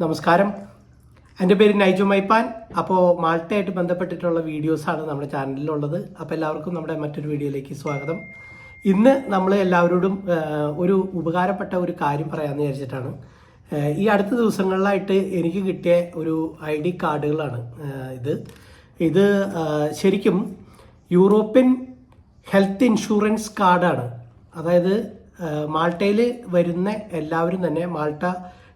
നമസ്കാരം. എന്റെ പേര് നൈജു മൈപ്പാൻ. അപ്പോൾ മാൾട്ടയായിട്ട് ബന്ധപ്പെട്ടിട്ടുള്ള വീഡിയോസാണ് നമ്മുടെ ചാനലിലുള്ളത്. അപ്പോൾ എല്ലാവർക്കും നമ്മുടെ മറ്റൊരു വീഡിയോയിലേക്ക് സ്വാഗതം. ഇന്ന് നമ്മൾ എല്ലാവരോടും ഒരു ഉപകാരപ്പെട്ട ഒരു കാര്യം പറയാമെന്ന് വിചാരിച്ചിട്ടാണ്. ഈ അടുത്ത ദിവസങ്ങളിലായിട്ട് എനിക്ക് കിട്ടിയ ഒരു ഐ ഡി കാർഡുകളാണ് ഇത്. ഇത് ശരിക്കും യൂറോപ്യൻ ഹെൽത്ത് ഇൻഷുറൻസ് കാർഡാണ്. അതായത് മാൾട്ടയിൽ വരുന്ന എല്ലാവരും തന്നെ മാൾട്ട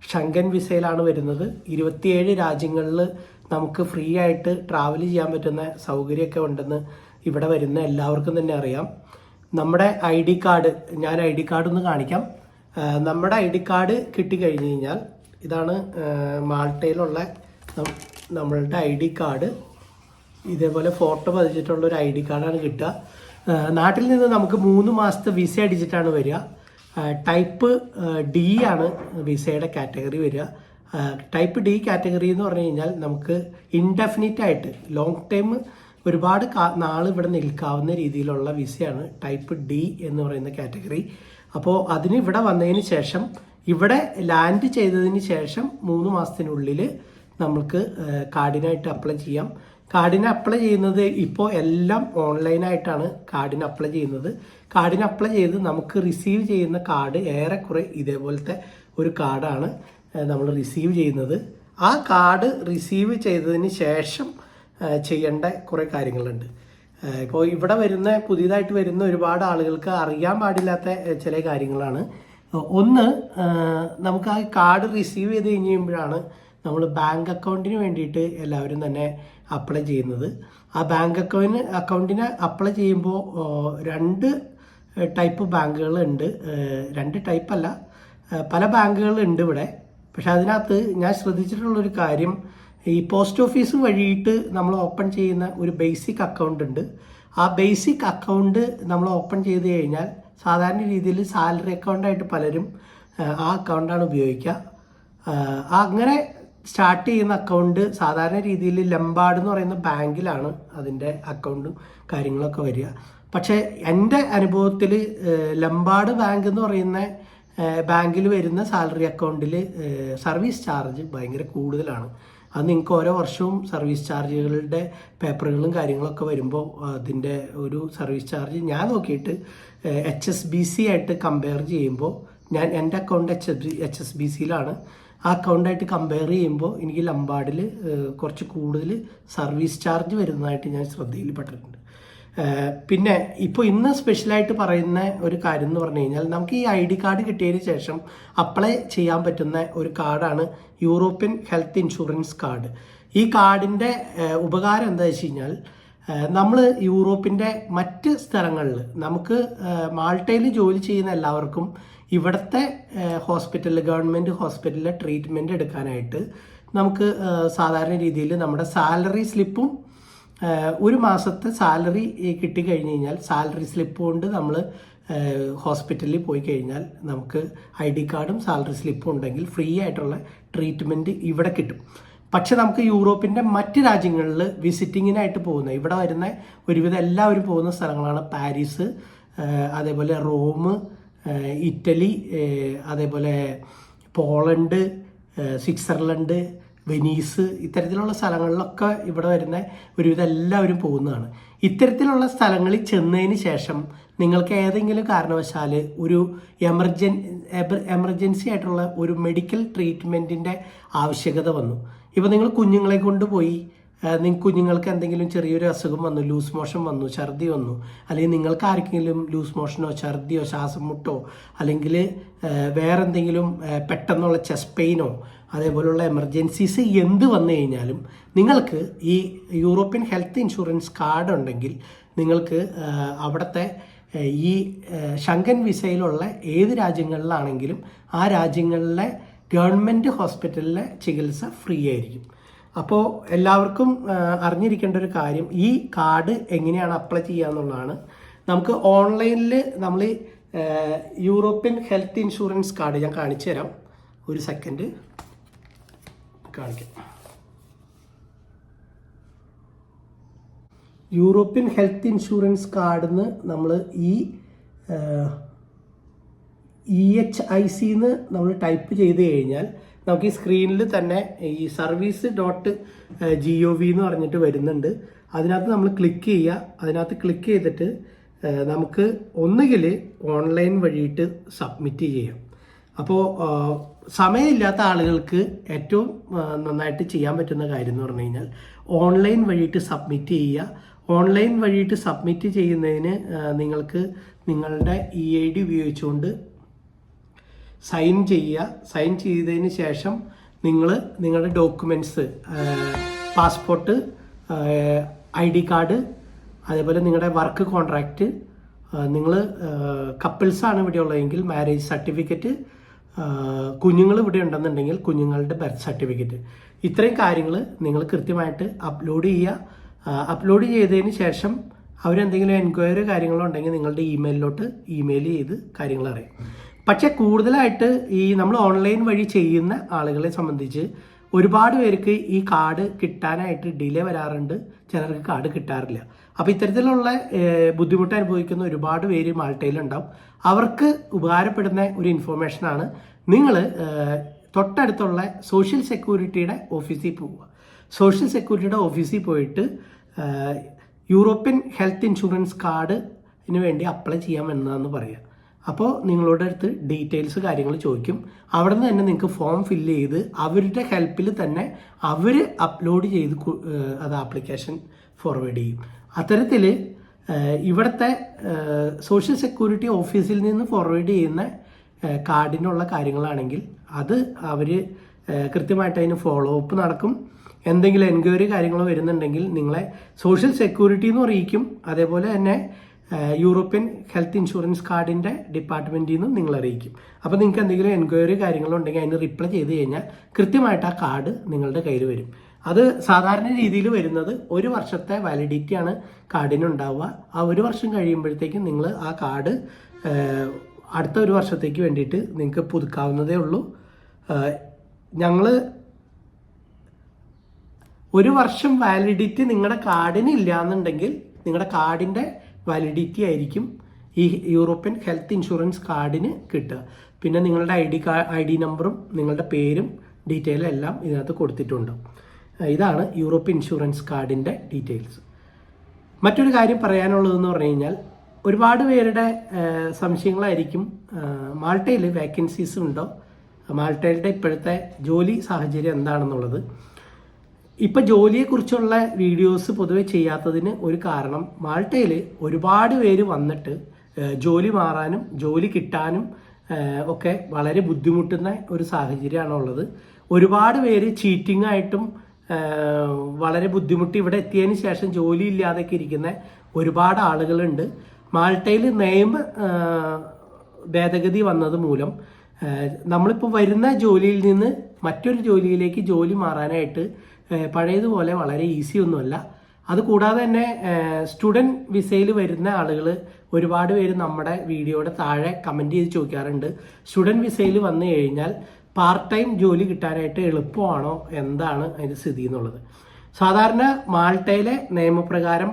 ഷങ്കൻ വിസയിലാണ് വരുന്നത്. ഇരുപത്തിയേഴ് രാജ്യങ്ങളിൽ നമുക്ക് ഫ്രീ ആയിട്ട് ട്രാവൽ ചെയ്യാൻ പറ്റുന്ന സൗകര്യമൊക്കെ ഉണ്ടെന്ന് ഇവിടെ വരുന്ന എല്ലാവർക്കും തന്നെ അറിയാം. നമ്മുടെ ഐ ഡി കാർഡ് ഞാൻ ഐ ഡി കാർഡ് ഒന്ന് കാണിക്കാം. നമ്മുടെ ഐ ഡി കാർഡ് കിട്ടിക്കഴിഞ്ഞ് കഴിഞ്ഞാൽ ഇതാണ് മാൾട്ടയിലുള്ള നമ്മളുടെ ഐ ഡി കാർഡ്. ഇതേപോലെ ഫോട്ടോ പതിച്ചിട്ടുള്ള ഒരു ഐ ഡി കാർഡാണ് കിട്ടുക. നാട്ടിൽ നിന്ന് നമുക്ക് മൂന്ന് മാസത്തെ വിസ അടിച്ചിട്ടാണ് വരിക. ടൈപ്പ് ഡി ആണ് വിസയുടെ കാറ്റഗറി വരിക. ടൈപ്പ് ഡി കാറ്റഗറി എന്ന് പറഞ്ഞു കഴിഞ്ഞാൽ നമുക്ക് ഇൻഡെഫിനിറ്റ് ആയിട്ട് ലോങ് ടൈം ഒരുപാട് നാൾ ഇവിടെ നിൽക്കാവുന്ന രീതിയിലുള്ള വിസയാണ് ടൈപ്പ് ഡി എന്ന് പറയുന്ന കാറ്റഗറി. അപ്പോൾ അതിന് ഇവിടെ വന്നതിന് ശേഷം ഇവിടെ ലാൻഡ് ചെയ്തതിന് ശേഷം മൂന്ന് മാസത്തിനുള്ളിൽ നമുക്ക് കാർഡിനായിട്ട് അപ്ലൈ ചെയ്യാം. കാർഡിന് അപ്ലൈ ചെയ്യുന്നത് ഇപ്പോൾ എല്ലാം ഓൺലൈനായിട്ടാണ് കാർഡിന് അപ്ലൈ ചെയ്യുന്നത്. കാർഡിന് അപ്ലൈ ചെയ്ത് നമുക്ക് റിസീവ് ചെയ്യുന്ന കാർഡ് ഏറെക്കുറെ ഇതേപോലത്തെ ഒരു കാർഡാണ് നമ്മൾ റിസീവ് ചെയ്യുന്നത്. ആ കാർഡ് റിസീവ് ചെയ്തതിന് ശേഷം ചെയ്യേണ്ട കുറേ കാര്യങ്ങളുണ്ട്. ഇപ്പോൾ ഇവിടെ വരുന്ന പുതിയതായിട്ട് വരുന്ന ഒരുപാട് ആളുകൾക്ക് അറിയാൻ പാടില്ലാത്ത ചില കാര്യങ്ങളാണ്. ഒന്ന് നമുക്ക് ആ കാർഡ് റിസീവ് ചെയ്ത് കഴിഞ്ഞ് കഴിയുമ്പോഴാണ് നമ്മൾ ബാങ്ക് അക്കൗണ്ടിന് വേണ്ടിയിട്ട് എല്ലാവരും തന്നെ അപ്ലൈ ചെയ്യുന്നത്. ആ ബാങ്ക് അക്കൗണ്ടിന് അക്കൗണ്ടിന് അപ്ലൈ ചെയ്യുമ്പോൾ രണ്ട് ടൈപ്പ് ബാങ്കുകളുണ്ട് രണ്ട് ടൈപ്പ് അല്ല. പല ബാങ്കുകളുണ്ട് ഇവിടെ. പക്ഷെ അതിനകത്ത് ഞാൻ ശ്രദ്ധിച്ചിട്ടുള്ളൊരു കാര്യം ഈ പോസ്റ്റ് ഓഫീസ് വഴിയിട്ട് നമ്മൾ ഓപ്പൺ ചെയ്യുന്ന ഒരു ബേസിക് അക്കൗണ്ട് ഉണ്ട്. ആ ബേസിക് അക്കൗണ്ട് നമ്മൾ ഓപ്പൺ ചെയ്ത് കഴിഞ്ഞാൽ സാധാരണ രീതിയിൽ സാലറി അക്കൗണ്ടായിട്ട് പലരും ആ അക്കൗണ്ടാണ് ഉപയോഗിക്കുക. അങ്ങനെ സ്റ്റാർട്ട് ചെയ്യുന്ന അക്കൗണ്ട് സാധാരണ രീതിയിൽ ലംബാർഡ് എന്ന് പറയുന്ന ബാങ്കിലാണ് അതിന്റെ അക്കൗണ്ടും കാര്യങ്ങളൊക്കെ വരിക. പക്ഷേ എന്റെ അനുഭവത്തിൽ ലംബാർഡ് ബാങ്ക് എന്ന് പറയുന്ന ബാങ്കിൽ വരുന്ന സാലറി അക്കൗണ്ടിൽ സർവീസ് ചാർജ് ഭയങ്കര കൂടുതലാണ്. അത് നിങ്ങൾക്ക് ഓരോ വർഷവും സർവീസ് ചാർജുകളുടെ പേപ്പറുകളും കാര്യങ്ങളൊക്കെ വരുമ്പോൾ അതിന്റെ ഒരു സർവീസ് ചാർജ് ഞാൻ നോക്കിയിട്ട് എച്ച് എസ് ബി സി ആയിട്ട് കമ്പയർ ചെയ്യുമ്പോൾ ഞാൻ എന്റെ account H H S B സിയിലാണ് ആ അക്കൗണ്ടായിട്ട് കമ്പയർ ചെയ്യുമ്പോൾ എനിക്ക് ലംബാർഡിൽ കുറച്ച് കൂടുതൽ സർവീസ് ചാർജ് വരുന്നതായിട്ട് ഞാൻ ശ്രദ്ധയിൽപ്പെട്ടിട്ടുണ്ട്. പിന്നെ ഇപ്പോൾ ഇന്ന് സ്പെഷ്യലായിട്ട് പറയുന്ന ഒരു കാര്യം എന്ന് പറഞ്ഞു കഴിഞ്ഞാൽ നമുക്ക് ഈ ഐ ഡി കാർഡ് കിട്ടിയതിന് ശേഷം അപ്ലൈ ചെയ്യാൻ പറ്റുന്ന ഒരു കാർഡാണ് യൂറോപ്യൻ ഹെൽത്ത് ഇൻഷുറൻസ് കാർഡ് ഈ കാർഡിന്റെ ഉപകാരം എന്താ വെച്ച് കഴിഞ്ഞാൽ നമ്മൾ യൂറോപ്പിന്റെ മറ്റ് സ്ഥലങ്ങളിൽ നമുക്ക് മാൾട്ടയിൽ ജോലി ചെയ്യുന്ന എല്ലാവർക്കും ഇവിടുത്തെ ഹോസ്പിറ്റലിൽ ഗവൺമെന്റ് ഹോസ്പിറ്റലിലെ ട്രീറ്റ്മെന്റ് എടുക്കാനായിട്ട് നമുക്ക് സാധാരണ രീതിയിൽ നമ്മുടെ സാലറി സ്ലിപ്പും ഒരു മാസത്തെ സാലറി കിട്ടി കഴിഞ്ഞ് കഴിഞ്ഞാൽ സാലറി സ്ലിപ്പ് കൊണ്ട് നമ്മൾ ഹോസ്പിറ്റലിൽ പോയി കഴിഞ്ഞാൽ നമുക്ക് ഐ ഡി കാർഡും സാലറി സ്ലിപ്പും ഉണ്ടെങ്കിൽ ഫ്രീ ആയിട്ടുള്ള ട്രീറ്റ്മെന്റ് ഇവിടെ കിട്ടും. പക്ഷെ നമുക്ക് യൂറോപ്പിന്റെ മറ്റ് രാജ്യങ്ങളിൽ വിസിറ്റിങ്ങിനായിട്ട് പോകുന്ന ഇവിടെ വരുന്ന ഒരുവിധം എല്ലാവരും പോകുന്ന സ്ഥലങ്ങളാണ് പാരീസ് അതേപോലെ റോം ഇറ്റലി അതേപോലെ പോളണ്ട് സ്വിറ്റ്സർലൻഡ് വെനീസ് ഇത്തരത്തിലുള്ള സ്ഥലങ്ങളിലൊക്കെ ഇവിടെ വരുന്ന ഒരുവിധം എല്ലാവരും പോകുന്നതാണ്. ഇത്തരത്തിലുള്ള സ്ഥലങ്ങളിൽ ചെന്നതിന് ശേഷം നിങ്ങൾക്ക് ഏതെങ്കിലും കാരണവശാൽ ഒരു എമർജൻ എമർജൻസി ആയിട്ടുള്ള ഒരു മെഡിക്കൽ ട്രീറ്റ്മെന്റിന്റെ ആവശ്യകത വന്നു. ഇപ്പോൾ നിങ്ങൾ കുഞ്ഞുങ്ങളെ കൊണ്ടുപോയി നിങ്ങൾക്ക് കുഞ്ഞുങ്ങൾക്ക് എന്തെങ്കിലും ചെറിയൊരു അസുഖം വന്നു ലൂസ് മോഷൻ വന്നു ഛർദി വന്നു അല്ലെങ്കിൽ നിങ്ങൾക്ക് ആർക്കെങ്കിലും ലൂസ് മോഷനോ ഛർദിയോ ശ്വാസം മുട്ടോ അല്ലെങ്കിൽ വേറെ എന്തെങ്കിലും പെട്ടെന്നുള്ള ചെസ്റ്റ് പെയിനോ അതേപോലുള്ള എമർജൻസീസ് എന്ത് വന്നു കഴിഞ്ഞാലും നിങ്ങൾക്ക് ഈ യൂറോപ്യൻ ഹെൽത്ത് ഇൻഷുറൻസ് കാർഡ് ഉണ്ടെങ്കിൽ നിങ്ങൾക്ക് അവിടുത്തെ ഈ ശങ്കൻ വിസയിലുള്ള ഏത് രാജ്യങ്ങളിലാണെങ്കിലും ആ രാജ്യങ്ങളിലെ ഗവൺമെന്റ് ഹോസ്പിറ്റലിലെ ചികിത്സ ഫ്രീ ആയിരിക്കും. അപ്പോൾ എല്ലാവർക്കും അറിഞ്ഞിരിക്കേണ്ട ഒരു കാര്യം ഈ കാർഡ് എങ്ങനെയാണ് അപ്ലൈ ചെയ്യുക എന്നുള്ളതാണ്. നമുക്ക് ഓൺലൈനിൽ നമ്മൾ യൂറോപ്യൻ ഹെൽത്ത് ഇൻഷുറൻസ് കാർഡ് ഞാൻ കാണിച്ചു തരാം. ഒരു സെക്കൻഡ്. കാണിക്കാം. യൂറോപ്യൻ ഹെൽത്ത് ഇൻഷുറൻസ് കാർഡിൽ നിന്ന് നമ്മൾ ഈ ഇ എച്ച് ഐ സിന്ന് നമ്മൾ ടൈപ്പ് ചെയ്ത് കഴിഞ്ഞാൽ നമുക്ക് ഈ സ്ക്രീനിൽ തന്നെ ഈ service dot G O V എന്ന് പറഞ്ഞിട്ട് വരുന്നുണ്ട്. അതിനകത്ത് നമ്മൾ ക്ലിക്ക് ചെയ്യുക. അതിനകത്ത് ക്ലിക്ക് ചെയ്തിട്ട് നമുക്ക് ഒന്നുകിൽ ഓൺലൈൻ വഴിയിട്ട് സബ്മിറ്റ് ചെയ്യാം. അപ്പോൾ സമയമില്ലാത്ത ആളുകൾക്ക് ഏറ്റവും നന്നായിട്ട് ചെയ്യാൻ പറ്റുന്ന കാര്യം എന്ന് പറഞ്ഞു കഴിഞ്ഞാൽ ഓൺലൈൻ വഴിയിട്ട് സബ്മിറ്റ് ചെയ്യുക. ഓൺലൈൻ വഴിയിട്ട് സബ്മിറ്റ് ചെയ്യുന്നതിന് നിങ്ങൾക്ക് നിങ്ങളുടെ ഇ ഐ ഡി ഉപയോഗിച്ചുകൊണ്ട് സൈൻ ചെയ്യുക സൈൻ ചെയ്തതിന് ശേഷം നിങ്ങൾ നിങ്ങളുടെ documents passport I D card അതേപോലെ നിങ്ങളുടെ വർക്ക് കോൺട്രാക്റ്റ് നിങ്ങൾ കപ്പിൾസാണ് ഇവിടെ ഉള്ളതെങ്കിൽ മാരേജ് സർട്ടിഫിക്കറ്റ് കുഞ്ഞുങ്ങൾ ഇവിടെ ഉണ്ടെന്നുണ്ടെങ്കിൽ കുഞ്ഞുങ്ങളുടെ ബർത്ത് സർട്ടിഫിക്കറ്റ് ഇത്രയും കാര്യങ്ങൾ നിങ്ങൾ കൃത്യമായിട്ട് അപ്ലോഡ് ചെയ്യുക. അപ്ലോഡ് ചെയ്തതിന് ശേഷം അവരെന്തെങ്കിലും എൻക്വയറി കാര്യങ്ങളോ ഉണ്ടെങ്കിൽ നിങ്ങളുടെ ഇമെയിലിലോട്ട് ഇമെയിൽ ചെയ്ത് കാര്യങ്ങൾ അറിയാം പക്ഷെ കൂടുതലായിട്ട് ഈ നമ്മൾ ഓൺലൈൻ വഴി ചെയ്യുന്ന ആളുകളെ സംബന്ധിച്ച് ഒരുപാട് പേർക്ക് ഈ കാർഡ് കിട്ടാനായിട്ട് ഡിലേ വരാറുണ്ട്. ചിലർക്ക് കാർഡ് കിട്ടാറില്ല. അപ്പോൾ ഇത്തരത്തിലുള്ള ബുദ്ധിമുട്ട് അനുഭവിക്കുന്ന ഒരുപാട് പേര് മാൾട്ടയിലുണ്ടാവും അവർക്ക് ഉപകാരപ്പെടുന്ന ഒരു ഇൻഫോർമേഷനാണ് നിങ്ങൾ തൊട്ടടുത്തുള്ള സോഷ്യൽ സെക്യൂരിറ്റിയുടെ ഓഫീസിൽ പോവുക. സോഷ്യൽ സെക്യൂരിറ്റിയുടെ ഓഫീസിൽ പോയിട്ട് യൂറോപ്യൻ ഹെൽത്ത് ഇൻഷുറൻസ് കാർഡിന് വേണ്ടി അപ്ലൈ ചെയ്യാമെന്നാന്ന് പറയുക. അപ്പോൾ നിങ്ങളുടെ അടുത്ത് ഡീറ്റെയിൽസ് കാര്യങ്ങൾ ചോദിക്കും. അവിടെ നിന്ന് തന്നെ നിങ്ങൾക്ക് ഫോം ഫില്ല് ചെയ്ത് അവരുടെ ഹെൽപ്പിൽ തന്നെ അവർ അപ്ലോഡ് ചെയ്ത് അത് ആപ്ലിക്കേഷൻ ഫോർവേഡ് ചെയ്യും. അത്തരത്തിൽ ഇവിടുത്തെ സോഷ്യൽ സെക്യൂരിറ്റി ഓഫീസിൽ നിന്ന് ഫോർവേഡ് ചെയ്യുന്ന കാർഡിനുള്ള കാര്യങ്ങളാണെങ്കിൽ അത് അവർ കൃത്യമായിട്ട് അതിന് ഫോളോ അപ്പ് നടക്കും. എന്തെങ്കിലും എൻക്വയറി കാര്യങ്ങളോ വരുന്നുണ്ടെങ്കിൽ നിങ്ങളെ സോഷ്യൽ സെക്യൂരിറ്റി എന്ന് അറിയിക്കും. അതേപോലെ തന്നെ യൂറോപ്യൻ ഹെൽത്ത് ഇൻഷുറൻസ് കാർഡിന്റെ ഡിപ്പാർട്ട്മെന്റിൽ നിന്നും നിങ്ങൾ അറിയിക്കും. അപ്പോൾ നിങ്ങൾക്ക് എന്തെങ്കിലും എൻക്വയറി കാര്യങ്ങളുണ്ടെങ്കിൽ അതിന് റിപ്ലൈ ചെയ്ത് കഴിഞ്ഞാൽ കൃത്യമായിട്ട് ആ കാർഡ് നിങ്ങളുടെ കയ്യിൽ വരും. അത് സാധാരണ രീതിയിൽ വരുന്നത് ഒരു വർഷത്തെ വാലിഡിറ്റി ആണ് കാർഡിന് ഉണ്ടാവുക ആ ഒരു വർഷം കഴിയുമ്പോഴത്തേക്കും നിങ്ങൾ ആ കാർഡ് അടുത്ത ഒരു വർഷത്തേക്ക് വേണ്ടിയിട്ട് നിങ്ങൾക്ക് പുതുക്കാവുന്നതേ ഉള്ളൂ. ഞങ്ങൾ ഒരു വർഷം വാലിഡിറ്റി നിങ്ങളുടെ കാർഡിന് ഇല്ല എന്നുണ്ടെങ്കിൽ നിങ്ങളുടെ കാർഡിന്റെ വാലിഡിറ്റി ആയിരിക്കും ഈ യൂറോപ്യൻ ഹെൽത്ത് ഇൻഷുറൻസ് കാർഡിന് കിട്ടുക. പിന്നെ നിങ്ങളുടെ ഐ ഡി കാ ഐ ഡി നമ്പറും നിങ്ങളുടെ പേരും ഡീറ്റെയിലും എല്ലാം ഇതിനകത്ത് കൊടുത്തിട്ടുണ്ട്. ഇതാണ് യൂറോപ്യൻ ഇൻഷുറൻസ് കാർഡിന്റെ ഡീറ്റെയിൽസ് മറ്റൊരു കാര്യം പറയാനുള്ളതെന്ന് പറഞ്ഞു കഴിഞ്ഞാൽ ഒരുപാട് പേരുടെ സംശയങ്ങളായിരിക്കും. മാൾട്ടയിൽ വേക്കൻസീസ് ഉണ്ടോ? മാൾട്ടയുടെ ഇപ്പോഴത്തെ ജോലി സാഹചര്യം എന്താണെന്നുള്ളത്. ഇപ്പം ജോലിയെക്കുറിച്ചുള്ള വീഡിയോസ് പൊതുവെ ചെയ്യാത്തതിന് ഒരു കാരണം മാൾട്ടയിൽ ഒരുപാട് പേര് വന്നിട്ട് ജോലി മാറാനും ജോലി കിട്ടാനും ഒക്കെ വളരെ ബുദ്ധിമുട്ടുന്ന ഒരു സാഹചര്യമാണ് ഉള്ളത് ഒരുപാട് പേര് ചീറ്റിംഗ് ആയിട്ടും വളരെ ബുദ്ധിമുട്ടി ഇവിടെ എത്തിയതിന് ശേഷം ജോലി ഇല്ലാതെയൊക്കെ ഇരിക്കുന്ന ഒരുപാട് ആളുകളുണ്ട്. മാൾട്ടയിൽ നിയമ ഭേദഗതി വന്നത് മൂലം നമ്മളിപ്പോൾ വരുന്ന ജോലിയിൽ നിന്ന് മറ്റൊരു ജോലിയിലേക്ക് ജോലി മാറാനായിട്ട് പഴയതുപോലെ വളരെ ഈസി ഒന്നുമല്ല. അതുകൂടാതെ തന്നെ സ്റ്റുഡന്റ് വിസയിൽ വരുന്ന ആളുകൾ ഒരുപാട് പേര് നമ്മുടെ വീഡിയോയുടെ താഴെ കമന്റ് ചെയ്ത് ചോദിക്കാറുണ്ട്. സ്റ്റുഡന്റ് വിസയിൽ വന്നു കഴിഞ്ഞാൽ പാർട്ട് ടൈം ജോലി കിട്ടാനായിട്ട് എളുപ്പമാണോ എന്താണ് അതിന്റെ സ്ഥിതി എന്നുള്ളത്. സാധാരണ മാൾട്ടയിലെ നിയമപ്രകാരം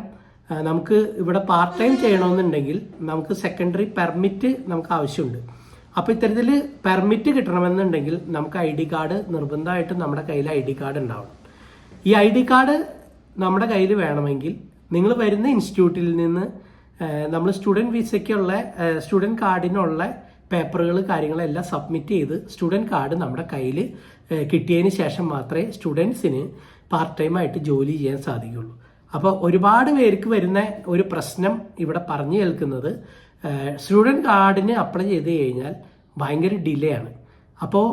നമുക്ക് ഇവിടെ പാർട്ട് ടൈം ചെയ്യണമെന്നുണ്ടെങ്കിൽ നമുക്ക് സെക്കൻഡറി പെർമിറ്റ് നമുക്ക് ആവശ്യമുണ്ട്. അപ്പോൾ ഇത്തരത്തിൽ പെർമിറ്റ് കിട്ടണമെന്നുണ്ടെങ്കിൽ നമുക്ക് ഐ ഡി കാർഡ് നിർബന്ധമായിട്ടും നമ്മുടെ കയ്യിൽ ഐ ഡി കാർഡ് ഉണ്ടാവണം. ഈ ഐ ഡി കാർഡ് നമ്മുടെ കയ്യിൽ വേണമെങ്കിൽ നിങ്ങൾ വരുന്ന ഇൻസ്റ്റിറ്റ്യൂട്ടിൽ നിന്ന് നമ്മൾ സ്റ്റുഡന്റ് വിസയ്ക്കുള്ള സ്റ്റുഡന്റ് കാർഡിനുള്ള പേപ്പറുകൾ കാര്യങ്ങളെല്ലാം സബ്മിറ്റ് ചെയ്ത് സ്റ്റുഡന്റ് കാർഡ് നമ്മുടെ കയ്യിൽ കിട്ടിയതിന് ശേഷം മാത്രമേ സ്റ്റുഡൻസിന് പാർട്ട് ടൈം ആയിട്ട് ജോലി ചെയ്യാൻ സാധിക്കുള്ളൂ. അപ്പോൾ ഒരുപാട് പേർക്ക് വരുന്ന ഒരു പ്രശ്നം ഇവിടെ പറഞ്ഞു കേൾക്കുന്നത് സ്റ്റുഡന്റ് കാർഡിന് അപ്ലൈ ചെയ്ത് കഴിഞ്ഞാൽ ഭയങ്കര ഡിലേ ആണ്. അപ്പോൾ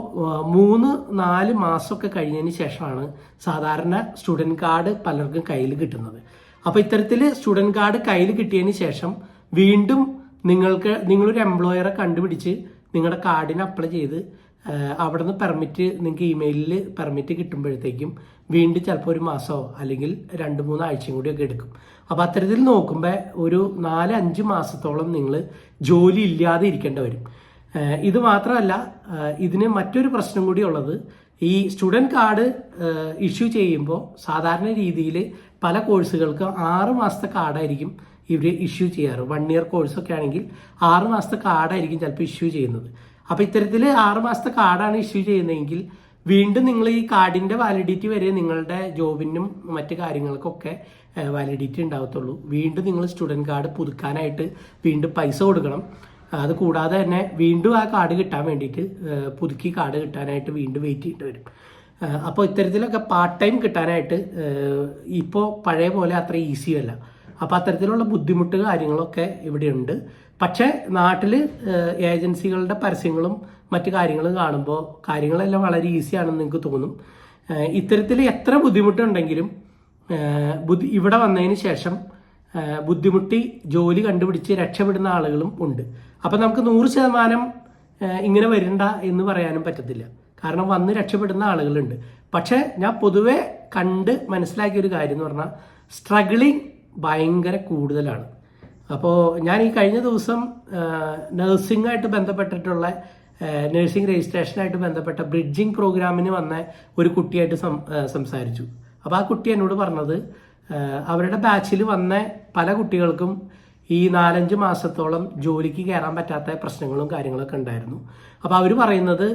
മൂന്ന് നാല് മാസമൊക്കെ കഴിഞ്ഞതിന് ശേഷമാണ് സാധാരണ സ്റ്റുഡന്റ് കാർഡ് പലർക്കും കയ്യിൽ കിട്ടുന്നത്. അപ്പോൾ ഇത്തരത്തിൽ സ്റ്റുഡന്റ് കാർഡ് കയ്യിൽ കിട്ടിയതിന് ശേഷം വീണ്ടും നിങ്ങൾക്ക് നിങ്ങളൊരു എംപ്ലോയറെ കണ്ടുപിടിച്ച് നിങ്ങളുടെ കാർഡിന് അപ്ലൈ ചെയ്ത് അവിടെ അവിടുന്ന് പെർമിറ്റ് നിങ്ങൾക്ക് ഇമെയിലിൽ പെർമിറ്റ് കിട്ടുമ്പോഴത്തേക്കും വീണ്ടും ചിലപ്പോൾ ഒരു മാസമോ അല്ലെങ്കിൽ രണ്ട് മൂന്ന് ആഴ്ചയും കൂടിയൊക്കെ എടുക്കും. അപ്പോൾ അത്തരത്തിൽ നോക്കുമ്പോൾ ഒരു നാല് അഞ്ച് മാസത്തോളം നിങ്ങൾ ജോലി ഇല്ലാതെ ഇരിക്കേണ്ടി വരും. ഇത് മാത്രമല്ല ഇതിന് മറ്റൊരു പ്രശ്നം കൂടി ഉള്ളത്. ഈ സ്റ്റുഡന്റ് കാർഡ് ഇഷ്യൂ ചെയ്യുമ്പോൾ സാധാരണ രീതിയിൽ പല കോഴ്സുകൾക്ക് ആറ് മാസത്തെ കാർഡായിരിക്കും ഇവർ ഇഷ്യൂ ചെയ്യാറ്. വൺ ഇയർ കോഴ്സൊക്കെ ആണെങ്കിൽ ആറ് മാസത്തെ കാർഡായിരിക്കും ചിലപ്പോൾ ഇഷ്യൂ ചെയ്യുന്നത്. അപ്പോൾ ഇത്തരത്തിൽ ആറ് മാസത്തെ കാർഡാണ് ഇഷ്യൂ ചെയ്യുന്നതെങ്കിൽ വീണ്ടും നിങ്ങൾ ഈ കാർഡിന്റെ വാലിഡിറ്റി വരെ നിങ്ങളുടെ ജോബിനും മറ്റു കാര്യങ്ങൾക്കൊക്കെ വാലിഡിറ്റി ഉണ്ടാവത്തുള്ളൂ. വീണ്ടും നിങ്ങൾ സ്റ്റുഡന്റ് കാർഡ് പുതുക്കാനായിട്ട് വീണ്ടും പൈസ കൊടുക്കണം. അത് കൂടാതെ തന്നെ വീണ്ടും ആ കാർഡ് കിട്ടാൻ വേണ്ടിയിട്ട് പുതുക്കി കാർഡ് കിട്ടാനായിട്ട് വീണ്ടും വെയിറ്റ് ചെയ്യേണ്ടി വരും. അപ്പോൾ ഇത്തരത്തിലൊക്കെ പാർട്ട് ടൈം കിട്ടാനായിട്ട് ഇപ്പോൾ പഴയ പോലെ അത്ര ഈസി അല്ല. അപ്പോൾ അത്തരത്തിലുള്ള ബുദ്ധിമുട്ട് കാര്യങ്ങളൊക്കെ ഇവിടെയുണ്ട്. പക്ഷേ നാട്ടിൽ ഏജൻസികളുടെ പരസ്യങ്ങളും മറ്റു കാര്യങ്ങളും കാണുമ്പോൾ കാര്യങ്ങളെല്ലാം വളരെ ഈസിയാണെന്ന് നിങ്ങൾക്ക് തോന്നും. ഇത്തരത്തിൽ എത്ര ബുദ്ധിമുട്ടുണ്ടെങ്കിലും ഇവിടെ വന്നതിന് ശേഷം ബുദ്ധിമുട്ടി ജോലി കണ്ടുപിടിച്ച് രക്ഷപ്പെടുന്ന ആളുകളും ഉണ്ട്. അപ്പം നമുക്ക് നൂറ് ശതമാനം ഇങ്ങനെ വരണ്ട എന്ന് പറയാനും പറ്റത്തില്ല. കാരണം വന്ന് രക്ഷപ്പെടുന്ന ആളുകളുണ്ട്. പക്ഷേ ഞാൻ പൊതുവെ കണ്ട് മനസ്സിലാക്കിയ ഒരു കാര്യം എന്ന് പറഞ്ഞാൽ സ്ട്രഗിളിങ് ഭയങ്കര കൂടുതലാണ്. അപ്പോൾ ഞാൻ ഈ കഴിഞ്ഞ ദിവസം നഴ്സിംഗായിട്ട് ബന്ധപ്പെട്ടിട്ടുള്ള നഴ്സിംഗ് രജിസ്ട്രേഷനായിട്ട് ബന്ധപ്പെട്ട ബ്രിഡ്ജിങ് പ്രോഗ്രാമിന് വന്ന ഒരു കുട്ടിയായിട്ട് സംസാരിച്ചു. അപ്പോൾ ആ കുട്ടി എന്നോട് പറഞ്ഞത് അവരുടെ ബാച്ചിൽ വന്ന പല കുട്ടികൾക്കും ഈ നാലഞ്ച് മാസത്തോളം ജോലിക്ക് കയറാൻ പറ്റാത്ത പ്രശ്നങ്ങളും കാര്യങ്ങളൊക്കെ ഉണ്ടായിരുന്നു. അപ്പോൾ അവർ പറയുന്നത്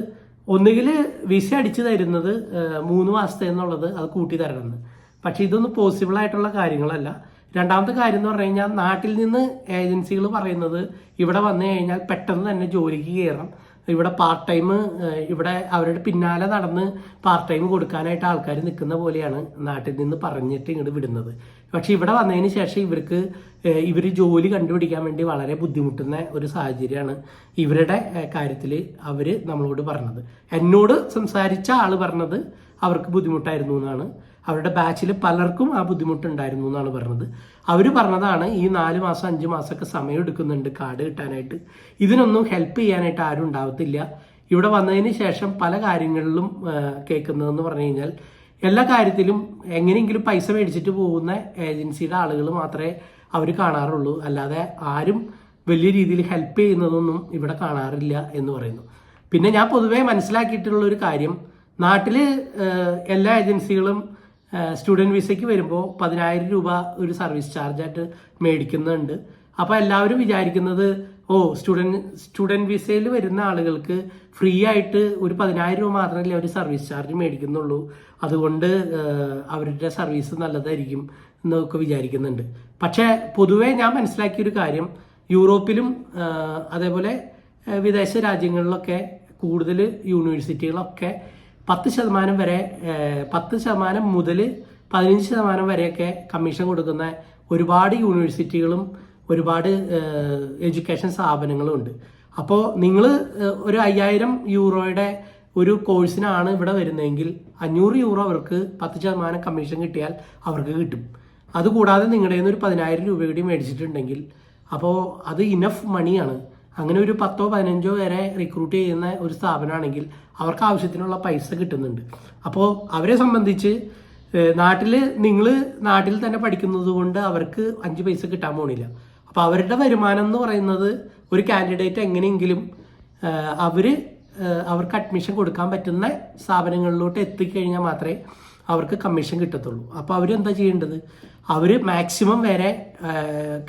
ഒന്നുകിൽ വിസ അടിച്ചു തരുന്നത് മൂന്ന് മാസത്തെ എന്നുള്ളത് അത് കൂട്ടി തരണമെന്ന്. പക്ഷെ ഇതൊന്നും പോസിബിൾ ആയിട്ടുള്ള കാര്യങ്ങളല്ല. രണ്ടാമത്തെ കാര്യം എന്ന് പറഞ്ഞു കഴിഞ്ഞാൽ നാട്ടിൽ നിന്ന് ഏജൻസികൾ പറയുന്നത് ഇവിടെ വന്നു കഴിഞ്ഞാൽ പെട്ടെന്ന് തന്നെ ജോലിക്ക് കയറാം. ഇവിടെ പാർട്ട് ടൈം ഇവിടെ അവരുടെ പിന്നാലെ നടന്ന് പാർട്ട് ടൈം കൊടുക്കാനായിട്ട് ആൾക്കാർ നിൽക്കുന്ന പോലെയാണ് നാട്ടിൽ നിന്ന് പറഞ്ഞിട്ട് ഇങ്ങോട്ട് വിടുന്നത്. പക്ഷെ ഇവിടെ വന്നതിന് ശേഷം ഇവർക്ക് ഇവർ ജോലി കണ്ടുപിടിക്കാൻ വേണ്ടി വളരെ ബുദ്ധിമുട്ടുന്ന ഒരു സാഹചര്യമാണ് ഇവരുടെ കാര്യത്തിൽ അവർ നമ്മളോട് പറഞ്ഞത്. എന്നോട് സംസാരിച്ച ആൾ പറഞ്ഞത് അവർക്ക് ബുദ്ധിമുട്ടായിരുന്നു എന്നാണ്. അവരുടെ ബാച്ചിൽ പലർക്കും ആ ബുദ്ധിമുട്ടുണ്ടായിരുന്നു എന്നാണ് പറഞ്ഞത്. അവർ പറഞ്ഞതാണ് ഈ നാല് മാസം അഞ്ച് മാസമൊക്കെ സമയം എടുക്കുന്നുണ്ട് കാർഡ് കിട്ടാനായിട്ട്. ഇതിനൊന്നും ഹെൽപ്പ് ചെയ്യാനായിട്ട് ആരും ഉണ്ടാവത്തില്ല. ഇവിടെ വന്നതിന് ശേഷം പല കാര്യങ്ങളിലും കേൾക്കുന്നതെന്ന് പറഞ്ഞു കഴിഞ്ഞാൽ എല്ലാ കാര്യത്തിലും എങ്ങനെയെങ്കിലും പൈസ മേടിച്ചിട്ട് പോകുന്ന ഏജൻസിയുടെ ആളുകൾ മാത്രമേ അവർ കാണാറുള്ളൂ. അല്ലാതെ ആരും വലിയ രീതിയിൽ ഹെൽപ്പ് ചെയ്യുന്നതൊന്നും ഇവിടെ കാണാറില്ല എന്ന് പറയുന്നു. പിന്നെ ഞാൻ പൊതുവേ മനസ്സിലാക്കിയിട്ടുള്ള ഒരു കാര്യം നാട്ടിൽ എല്ലാ ഏജൻസികളും സ്റ്റുഡന്റ് വിസയ്ക്ക് വരുമ്പോൾ പതിനായിരം രൂപ ഒരു സർവീസ് ചാർജായിട്ട് മേടിക്കുന്നുണ്ട്. അപ്പോൾ എല്ലാവരും വിചാരിക്കുന്നത് ഓ സ്റ്റുഡന്റ് സ്റ്റുഡന്റ് വിസയിൽ വരുന്ന ആളുകൾക്ക് ഫ്രീ ആയിട്ട് ഒരു പതിനായിരം രൂപ മാത്രമല്ലേ അവർ സർവീസ് ചാർജ് മേടിക്കുന്നുള്ളൂ. അതുകൊണ്ട് അവരുടെ സർവീസ് നല്ലതായിരിക്കും എന്നൊക്കെ വിചാരിക്കുന്നുണ്ട്. പക്ഷേ പൊതുവേ ഞാൻ മനസ്സിലാക്കിയൊരു കാര്യം യൂറോപ്പിലും അതേപോലെ വിദേശ രാജ്യങ്ങളിലൊക്കെ കൂടുതൽ യൂണിവേഴ്സിറ്റികളൊക്കെ പത്ത് ശതമാനം വരെ പത്ത് ശതമാനം മുതൽ പതിനഞ്ച് ശതമാനം വരെയൊക്കെ കമ്മീഷൻ കൊടുക്കുന്ന ഒരുപാട് യൂണിവേഴ്സിറ്റികളും ഒരുപാട് എഡ്യൂക്കേഷൻ സ്ഥാപനങ്ങളും ഉണ്ട്. അപ്പോൾ നിങ്ങൾ ഒരു അയ്യായിരം യൂറോയുടെ ഒരു കോഴ്സിനാണ് ഇവിടെ വരുന്നതെങ്കിൽ അഞ്ഞൂറ് യൂറോ അവർക്ക് പത്ത് ശതമാനം കമ്മീഷൻ കിട്ടിയാൽ അവർക്ക് കിട്ടും. അതുകൂടാതെ നിങ്ങളുടെ നിന്ന് ഒരു പതിനായിരം രൂപ കൂടി മേടിച്ചിട്ടുണ്ടെങ്കിൽ അപ്പോൾ അത് ഇനഫ് മണിയാണ് അങ്ങനെ ഒരു പത്തോ പതിനഞ്ചോ വരെ റിക്രൂട്ട് ചെയ്യുന്ന ഒരു സ്ഥാപനമാണെങ്കിൽ അവർക്ക് ആവശ്യത്തിനുള്ള പൈസ കിട്ടുന്നുണ്ട്. അപ്പോൾ അവരെ സംബന്ധിച്ച് നാട്ടിൽ നിങ്ങൾ നാട്ടിൽ തന്നെ പഠിക്കുന്നത് കൊണ്ട് അവർക്ക് അഞ്ച് പൈസ കിട്ടാൻ പോണില്ല. അപ്പോൾ അവരുടെ വരുമാനം എന്ന് പറയുന്നത് ഒരു കാൻഡിഡേറ്റ് എങ്ങനെയെങ്കിലും അവർ അവർക്ക് അഡ്മിഷൻ കൊടുക്കാൻ പറ്റുന്ന സ്ഥാപനങ്ങളിലോട്ട് എത്തിക്കഴിഞ്ഞാൽ മാത്രമേ അവർക്ക് കമ്മീഷൻ കിട്ടത്തുള്ളൂ. അപ്പോൾ അവരെന്താ ചെയ്യേണ്ടത്? അവർ മാക്സിമം വരെ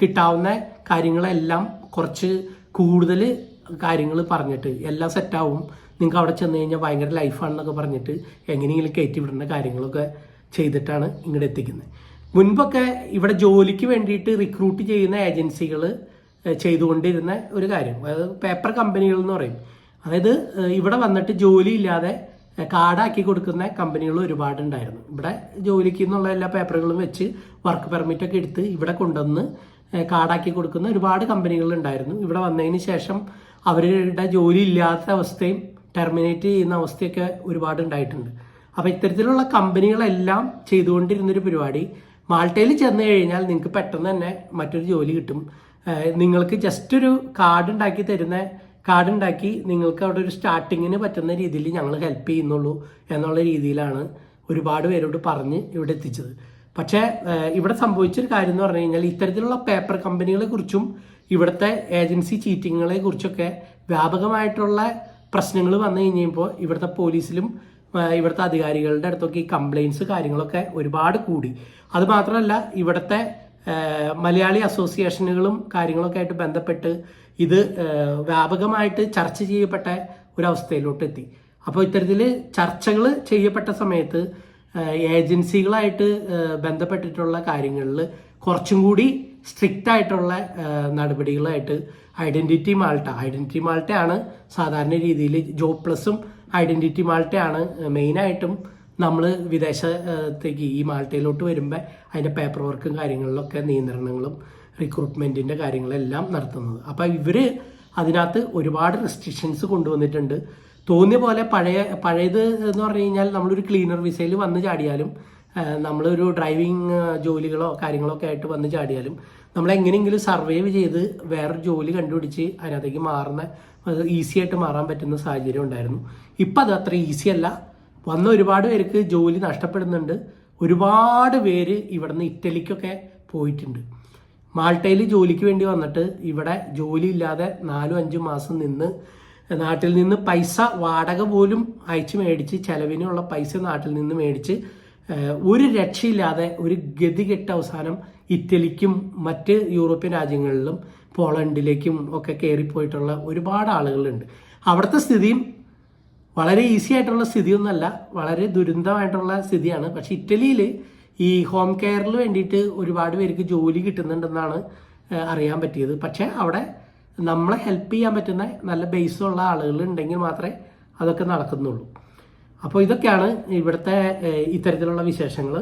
കിട്ടാവുന്ന കാര്യങ്ങളെല്ലാം കുറച്ച് കൂടുതൽ കാര്യങ്ങൾ പറഞ്ഞിട്ട് എല്ലാം സെറ്റാവും. നിങ്ങൾക്ക് അവിടെ ചെന്ന് കഴിഞ്ഞാൽ ഭയങ്കര ലൈഫാണെന്നൊക്കെ പറഞ്ഞിട്ട് എങ്ങനെയെങ്കിലും കയറ്റി വിടേണ്ട കാര്യങ്ങളൊക്കെ ചെയ്തിട്ടാണ് ഇങ്ങോട്ട് എത്തിക്കുന്നത് മുൻപൊക്കെ ഇവിടെ ജോലിക്ക് വേണ്ടിയിട്ട് റിക്രൂട്ട് ചെയ്യുന്ന ഏജൻസികൾ ചെയ്തുകൊണ്ടിരുന്ന ഒരു കാര്യം. അതായത് പേപ്പർ കമ്പനികൾ എന്ന് പറയും. അതായത് ഇവിടെ വന്നിട്ട് ജോലി ഇല്ലാതെ കാർഡാക്കി കൊടുക്കുന്ന കമ്പനികൾ ഒരുപാടുണ്ടായിരുന്നു ഇവിടെ ജോലിക്ക് എന്നുള്ള എല്ലാ പേപ്പറുകളും വെച്ച് വർക്ക് പെർമിറ്റ് ഒക്കെ എടുത്ത് ഇവിടെ കൊണ്ടുവന്ന് കാർഡാക്കി കൊടുക്കുന്ന ഒരുപാട് കമ്പനികളുണ്ടായിരുന്നു ഇവിടെ വന്നതിന് ശേഷം അവരുടെ ജോലി ഇല്ലാത്ത അവസ്ഥയും ടെർമിനേറ്റ് ചെയ്യുന്ന അവസ്ഥയൊക്കെ ഒരുപാട് ഉണ്ടായിട്ടുണ്ട്. അപ്പോൾ ഇത്തരത്തിലുള്ള കമ്പനികളെല്ലാം ചെയ്തുകൊണ്ടിരുന്നൊരു പരിപാടി മാൾട്ടയിൽ ചെന്ന് കഴിഞ്ഞാൽ നിങ്ങൾക്ക് പെട്ടെന്ന് തന്നെ മറ്റൊരു ജോലി കിട്ടും. നിങ്ങൾക്ക് ജസ്റ്റ് ഒരു കാർഡ് ഉണ്ടാക്കി തരുന്ന കാർഡ് ഉണ്ടാക്കി നിങ്ങൾക്ക് അവിടെ ഒരു സ്റ്റാർട്ടിങ്ങിന് പറ്റുന്ന രീതിയിൽ ഞങ്ങൾ ഹെൽപ്പ് ചെയ്യുന്നുള്ളൂ എന്നുള്ള രീതിയിലാണ് ഒരുപാട് പേരോട് പറഞ്ഞ് ഇവിടെ എത്തിച്ചത്. പക്ഷേ ഇവിടെ സംഭവിച്ചൊരു കാര്യം എന്ന് പറഞ്ഞു കഴിഞ്ഞാൽ ഇത്തരത്തിലുള്ള പേപ്പർ കമ്പനികളെ കുറിച്ചും ഇവിടുത്തെ ഏജൻസി ചീറ്റിങ്ങുകളെ കുറിച്ചൊക്കെ വ്യാപകമായിട്ടുള്ള പ്രശ്നങ്ങൾ വന്നു കഴിഞ്ഞപ്പോൾ ഇവിടുത്തെ പോലീസിലും ഇവിടുത്തെ അധികാരികളുടെ അടുത്തൊക്കെ ഈ കംപ്ലയിൻസ് കാര്യങ്ങളൊക്കെ ഒരുപാട് കൂടി. അതുമാത്രമല്ല ഇവിടുത്തെ മലയാളി അസോസിയേഷനുകളും കാര്യങ്ങളൊക്കെ ആയിട്ട് ബന്ധപ്പെട്ട് ഇത് വ്യാപകമായിട്ട് ചർച്ച ചെയ്യപ്പെട്ട ഒരവസ്ഥയിലോട്ട് എത്തി. അപ്പോൾ ഇത്തരത്തിൽ ചർച്ചകൾ ചെയ്യപ്പെട്ട സമയത്ത് ഏജൻസികളായിട്ട് ബന്ധപ്പെട്ടിട്ടുള്ള കാര്യങ്ങളിൽ കുറച്ചും കൂടി സ്ട്രിക്റ്റ് ആയിട്ടുള്ള നടപടികളായിട്ട് ഐഡന്റിറ്റി മാൾട്ട. ഐഡന്റിറ്റി മാൾട്ടയാണ് സാധാരണ രീതിയിൽ ജോബ് പ്ലസും ഐഡന്റിറ്റി മാൾട്ടയാണ് മെയിനായിട്ടും നമ്മൾ വിദേശത്തേക്ക് ഈ മാൾട്ടയിലോട്ട് വരുമ്പോൾ അതിന്റെ പേപ്പർ വർക്കും കാര്യങ്ങളിലൊക്കെ നിയന്ത്രണങ്ങളും റിക്രൂട്ട്മെന്റിന്റെ കാര്യങ്ങളെല്ലാം നടത്തുന്നത്. അപ്പോൾ ഇവർ അതിനകത്ത് ഒരുപാട് റെസ്ട്രിക്ഷൻസ് കൊണ്ടുവന്നിട്ടുണ്ട്. തോന്നിയ പോലെ പഴയ പഴയത് എന്ന് പറഞ്ഞു കഴിഞ്ഞാൽ നമ്മളൊരു ക്ലീനർ വിസയിൽ വന്ന് ചാടിയാലും നമ്മളൊരു ഡ്രൈവിംഗ് ജോലികളോ കാര്യങ്ങളോ ഒക്കെ ആയിട്ട് വന്ന് ചാടിയാലും നമ്മൾ എങ്ങനെയെങ്കിലും സർവൈവ് ചെയ്ത് വേറൊരു ജോലി കണ്ടുപിടിച്ച് അതിനകത്തേക്ക് മാറുന്ന ഈസി ആയിട്ട് മാറാൻ പറ്റുന്ന സാഹചര്യം ഉണ്ടായിരുന്നു. ഇപ്പം അത് അത്ര ഈസി അല്ല. വന്ന ഒരുപാട് പേർക്ക് ജോലി നഷ്ടപ്പെടുന്നുണ്ട്. ഒരുപാട് പേര് ഇവിടുന്ന് ഇറ്റലിക്കൊക്കെ പോയിട്ടുണ്ട്. മാൾട്ടയിൽ ജോലിക്ക് വേണ്ടി വന്നിട്ട് ഇവിടെ ജോലി ഇല്ലാതെ നാലും അഞ്ചും മാസം നിന്ന് നാട്ടിൽ നിന്ന് പൈസ വാടക പോലും അയച്ച് മേടിച്ച് ചിലവിനുള്ള പൈസ നാട്ടിൽ നിന്ന് മേടിച്ച് ഒരു രക്ഷയില്ലാതെ ഒരു ഗതികെട്ട അവസാനം ഇറ്റലിക്കും മറ്റ് യൂറോപ്യൻ രാജ്യങ്ങളിലും പോളണ്ടിലേക്കും ഒക്കെ കയറിപ്പോയിട്ടുള്ള ഒരുപാട് ആളുകളുണ്ട്. അവിടുത്തെ സ്ഥിതിയും വളരെ ഈസി ആയിട്ടുള്ള സ്ഥിതിയൊന്നുമല്ല വളരെ ദുരന്തമായിട്ടുള്ള സ്ഥിതിയാണ്. പക്ഷെ ഇറ്റലിയിൽ ഈ ഹോം കെയറിൽ വേണ്ടിയിട്ട് ഒരുപാട് പേർക്ക് ജോലി കിട്ടുന്നുണ്ടെന്നാണ് അറിയാൻ പറ്റിയത്. പക്ഷേ അവിടെ നമ്മളെ ഹെൽപ്പ് ചെയ്യാൻ പറ്റുന്ന നല്ല ബേസുള്ള ആളുകൾ ഉണ്ടെങ്കിൽ മാത്രമേ അതൊക്കെ നടക്കുന്നുള്ളൂ. അപ്പോൾ ഇതൊക്കെയാണ് ഇവിടുത്തെ ഇത്തരത്തിലുള്ള വിശേഷങ്ങൾ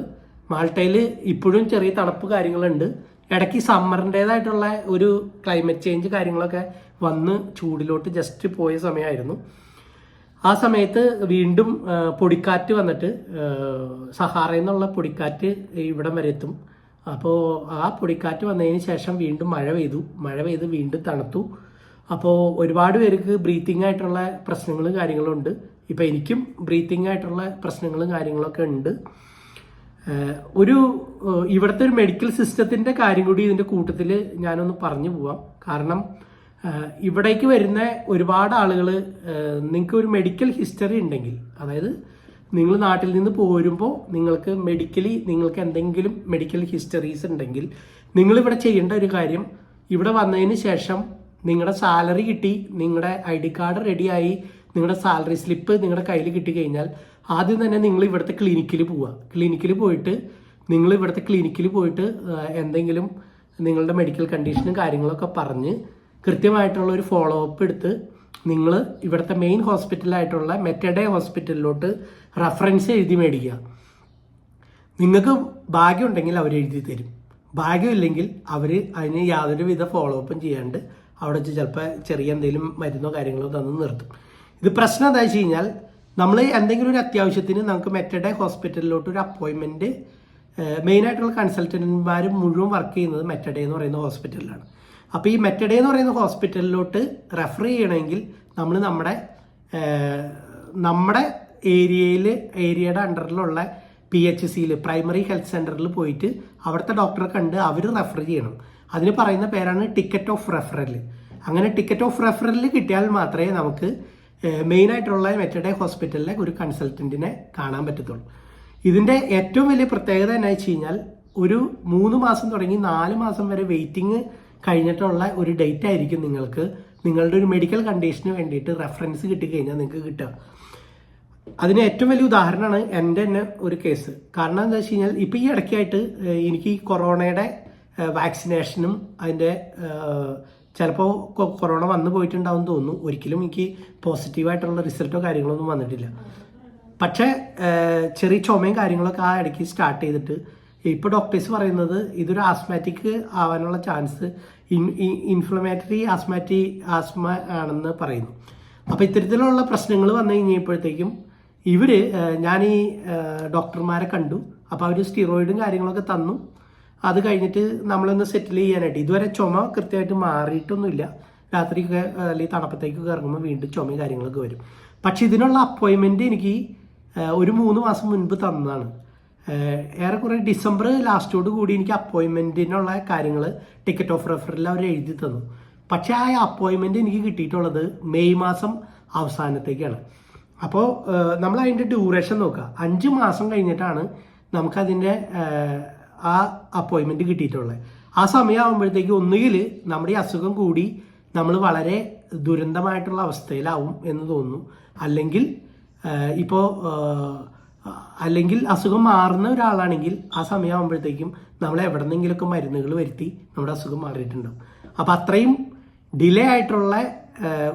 മാൾട്ടയിൽ ഇപ്പോഴും ചെറിയ തണുപ്പ് കാര്യങ്ങളുണ്ട്. ഇടയ്ക്ക് സമ്മറിന്റെതായിട്ടുള്ള ഒരു ക്ലൈമറ്റ് ചേഞ്ച് കാര്യങ്ങളൊക്കെ വന്ന് ചൂടിലോട്ട് ജസ്റ്റ് പോയ സമയമായിരുന്നു. ആ സമയത്ത് വീണ്ടും പൊടിക്കാറ്റ് വന്നിട്ട് സഹാറയിൽ നിന്നുള്ള പൊടിക്കാറ്റ് ഇവിടം വരെ എത്തും. അപ്പോൾ ആ പൊടിക്കാറ്റ് വന്നതിന് ശേഷം വീണ്ടും മഴ പെയ്തു. മഴ പെയ്ത് വീണ്ടും തണുത്തു. അപ്പോൾ ഒരുപാട് പേർക്ക് ബ്രീത്തിങ് ആയിട്ടുള്ള പ്രശ്നങ്ങൾ കാര്യങ്ങളും ഉണ്ട് ഇപ്പോൾ എനിക്കും ബ്രീത്തിങ് ആയിട്ടുള്ള പ്രശ്നങ്ങളും കാര്യങ്ങളൊക്കെ ഉണ്ട്. ഒരു ഇവിടുത്തെ ഒരു മെഡിക്കൽ സിസ്റ്റത്തിന്റെ കാര്യം കൂടി ഇതിന്റെ കൂട്ടത്തിൽ ഞാനൊന്ന് പറഞ്ഞു പോവാം. കാരണം ഇവിടേക്ക് വരുന്ന ഒരുപാട് ആളുകൾ നിങ്ങൾക്ക് ഒരു മെഡിക്കൽ ഹിസ്റ്ററി ഉണ്ടെങ്കിൽ അതായത് നിങ്ങൾ നാട്ടിൽ നിന്ന് പോരുമ്പോൾ നിങ്ങൾക്ക് മെഡിക്കലി നിങ്ങൾക്ക് എന്തെങ്കിലും മെഡിക്കൽ ഹിസ്റ്ററീസ് ഉണ്ടെങ്കിൽ നിങ്ങൾ ഇവിടെ ചെയ്യേണ്ട ഒരു കാര്യം ഇവിടെ വന്നതിന് ശേഷം നിങ്ങളുടെ സാലറി കിട്ടി നിങ്ങളുടെ ഐ ഡി കാർഡ് റെഡിയായി നിങ്ങളുടെ സാലറി സ്ലിപ്പ് നിങ്ങളുടെ കയ്യിൽ കിട്ടിക്കഴിഞ്ഞാൽ ആദ്യം തന്നെ നിങ്ങൾ ഇവിടുത്തെ ക്ലിനിക്കിൽ പോവുക ക്ലിനിക്കിൽ പോയിട്ട് നിങ്ങൾ ഇവിടുത്തെ ക്ലിനിക്കിൽ പോയിട്ട് എന്തെങ്കിലും നിങ്ങളുടെ മെഡിക്കൽ കണ്ടീഷനും കാര്യങ്ങളൊക്കെ പറഞ്ഞ് കൃത്യമായിട്ടുള്ള ഒരു ഫോളോ അപ്പ് എടുത്ത് നിങ്ങൾ ഇവിടുത്തെ മെയിൻ ഹോസ്പിറ്റലായിട്ടുള്ള മെറ്റഡേ ഹോസ്പിറ്റലിലോട്ട് റഫറൻസ് എഴുതി മേടിക്കുക. നിങ്ങൾക്ക് ഭാഗ്യമുണ്ടെങ്കിൽ അവർ എഴുതി തരും. ഭാഗ്യമില്ലെങ്കിൽ അവർ അതിന് യാതൊരു വിധ ഫോളോ അപ്പും ചെയ്യാണ്ട് അവിടെ വെച്ച് ചിലപ്പോൾ ചെറിയ എന്തെങ്കിലും മരുന്നോ കാര്യങ്ങളോ തന്ന് നിർത്തും. ഇത് പ്രശ്നം എന്താ വെച്ച് കഴിഞ്ഞാൽ നമ്മൾ എന്തെങ്കിലും ഒരു അത്യാവശ്യത്തിന് നമുക്ക് മെറ്റഡേ ഹോസ്പിറ്റലിലോട്ട് ഒരു അപ്പോയിൻമെന്റ് മെയിനായിട്ടുള്ള കൺസൾട്ടന്റുമാർ മുഴുവൻ വർക്ക് ചെയ്യുന്നത് മെറ്റഡേ എന്ന് പറയുന്ന ഹോസ്പിറ്റലിലാണ്. അപ്പോൾ ഈ മെറ്റഡേ എന്ന് പറയുന്ന ഹോസ്പിറ്റലിലോട്ട് റെഫർ ചെയ്യണമെങ്കിൽ നമ്മൾ നമ്മുടെ നമ്മുടെ ഏരിയയിൽ ഏരിയയുടെ അണ്ടറിലുള്ള പി എച്ച് സിയിൽ പ്രൈമറി ഹെൽത്ത് സെന്ററിൽ പോയിട്ട് അവിടുത്തെ ഡോക്ടറെ കണ്ട് അവർ റെഫർ ചെയ്യണം. അതിന് പറയുന്ന പേരാണ് ടിക്കറ്റ് ഓഫ് റെഫറൽ അങ്ങനെ ടിക്കറ്റ് ഓഫ് റെഫറൽ കിട്ടിയാൽ മാത്രമേ നമുക്ക് മെയിൻ ആയിട്ടുള്ള മെറ്റഡേ ഹോസ്പിറ്റലിലെ ഒരു കൺസൾട്ടന്റിനെ കാണാൻ പറ്റത്തുള്ളൂ. ഇതിന്റെ ഏറ്റവും വലിയ പ്രത്യേകത എന്നാ വെച്ച് കഴിഞ്ഞാൽ ഒരു മൂന്ന് മാസം തുടങ്ങി നാല് മാസം വരെ വെയിറ്റിംഗ് കഴിഞ്ഞിട്ടുള്ള ഒരു ഡേറ്റ് ആയിരിക്കും നിങ്ങൾക്ക് നിങ്ങളുടെ ഒരു മെഡിക്കൽ കണ്ടീഷന് വേണ്ടിയിട്ട് റെഫറൻസ് കിട്ടിക്കഴിഞ്ഞാൽ നിങ്ങൾക്ക് കിട്ടുക. അതിന് ഏറ്റവും വലിയ ഉദാഹരണമാണ് എന്റെ തന്നെ ഒരു കേസ്. കാരണം എന്താ വെച്ച് കഴിഞ്ഞാൽ ഇപ്പോൾ ഈ ഇടയ്ക്കായിട്ട് എനിക്ക് ഈ കൊറോണയുടെ വാക്സിനേഷനും അതിന്റെ ചിലപ്പോൾ കൊറോണ വന്നു പോയിട്ടുണ്ടാവും തോന്നുന്നു. ഒരിക്കലും എനിക്ക് പോസിറ്റീവായിട്ടുള്ള റിസൾട്ടോ കാര്യങ്ങളൊന്നും വന്നിട്ടില്ല. പക്ഷേ ചെറിയ ചുമയും കാര്യങ്ങളൊക്കെ ആ ഇടയ്ക്ക് സ്റ്റാർട്ട് ചെയ്തിട്ട് ഇപ്പോൾ ഡോക്ടേഴ്സ് പറയുന്നത് ഇതൊരു ആസ്മാറ്റിക് ആവാനുള്ള ചാൻസ് ഇൻഫ്ലമേറ്ററി ആസ്മാറ്റി ആസ്മ ആണെന്ന് പറയുന്നു. അപ്പോൾ ഇത്തരത്തിലുള്ള പ്രശ്നങ്ങൾ വന്നു കഴിഞ്ഞപ്പോഴത്തേക്കും ഇവർ ഞാൻ ഈ ഡോക്ടർമാരെ കണ്ടു. അപ്പോൾ അവർ സ്റ്റിറോയിഡും കാര്യങ്ങളൊക്കെ തന്നു. അത് കഴിഞ്ഞിട്ട് നമ്മളൊന്ന് സെറ്റിൽ ചെയ്യാനായിട്ട്. ഇതുവരെ ചുമ കൃത്യമായിട്ട് മാറിയിട്ടൊന്നുമില്ല. രാത്രിയൊക്കെ അല്ലെങ്കിൽ തണുപ്പത്തേക്കൊക്കെ ഇറങ്ങുമ്പോൾ വീണ്ടും ചുമയും കാര്യങ്ങളൊക്കെ വരും. പക്ഷെ ഇതിനുള്ള അപ്പോയിൻമെന്റ് എനിക്ക് ഒരു മൂന്ന് മാസം മുൻപ് തന്നതാണ്. ഏറെക്കുറെ ഡിസംബർ ലാസ്റ്റോട് കൂടി എനിക്ക് അപ്പോയിൻമെന്റിനുള്ള കാര്യങ്ങൾ ടിക്കറ്റ് ഓഫ് റെഫറിൽ അവർ എഴുതി തന്നു. പക്ഷേ ആ അപ്പോയിൻമെന്റ് എനിക്ക് കിട്ടിയിട്ടുള്ളത് മെയ് മാസം അവസാനത്തേക്കാണ്. അപ്പോൾ നമ്മൾ അതിന്റെ ഡ്യൂറേഷൻ നോക്കുക. അഞ്ച് മാസം കഴിഞ്ഞിട്ടാണ് നമുക്കതിന്റെ ആ അപ്പോയിൻമെന്റ് കിട്ടിയിട്ടുള്ളത് ആ സമയമാകുമ്പോഴത്തേക്ക് ഒന്നുകിൽ നമ്മുടെ ഈ അസുഖം കൂടി നമ്മൾ വളരെ ദുരന്തമായിട്ടുള്ള അവസ്ഥയിലാവും എന്ന് തോന്നുന്നു. അല്ലെങ്കിൽ ഇപ്പോൾ അല്ലെങ്കിൽ അസുഖം മാറുന്ന ഒരാളാണെങ്കിൽ ആ സമയമാകുമ്പോഴത്തേക്കും നമ്മൾ എവിടെ നിന്നെങ്കിലുമൊക്കെ മരുന്നുകൾ വരുത്തി നമ്മുടെ അസുഖം മാറിയിട്ടുണ്ടാവും. അപ്പം അത്രയും ഡിലേ ആയിട്ടുള്ള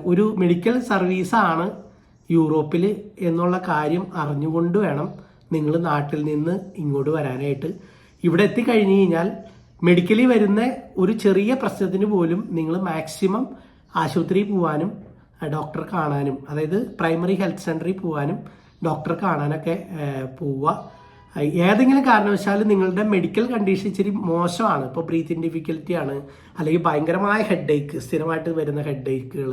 ഒരു മെഡിക്കൽ സർവീസാണ് യൂറോപ്പിൽ എന്നുള്ള കാര്യം അറിഞ്ഞുകൊണ്ട് വേണം നിങ്ങൾ നാട്ടിൽ നിന്ന് ഇങ്ങോട്ട് വരാനായിട്ട്. ഇവിടെ എത്തിക്കഴിഞ്ഞ് കഴിഞ്ഞാൽ മെഡിക്കലി വരുന്ന ഒരു ചെറിയ പ്രശ്നത്തിന് പോലും നിങ്ങൾ മാക്സിമം ആശുപത്രിയിൽ പോകാനും ഡോക്ടർ കാണാനും അതായത് പ്രൈമറി ഹെൽത്ത് സെന്ററിൽ പോകാനും ഡോക്ടർ കാണാനൊക്കെ പോവുക. ഏതെങ്കിലും കാരണവശാൽ നിങ്ങളുടെ മെഡിക്കൽ കണ്ടീഷൻ ഇച്ചിരി മോശമാണ്. ഇപ്പോൾ ബ്രീത്തിങ് ഡിഫിക്കൽറ്റി ആണ്. അല്ലെങ്കിൽ ഭയങ്കരമായ ഹെഡ് ഏക്ക് സ്ഥിരമായിട്ട് വരുന്ന ഹെഡ് ഏക്കുകൾ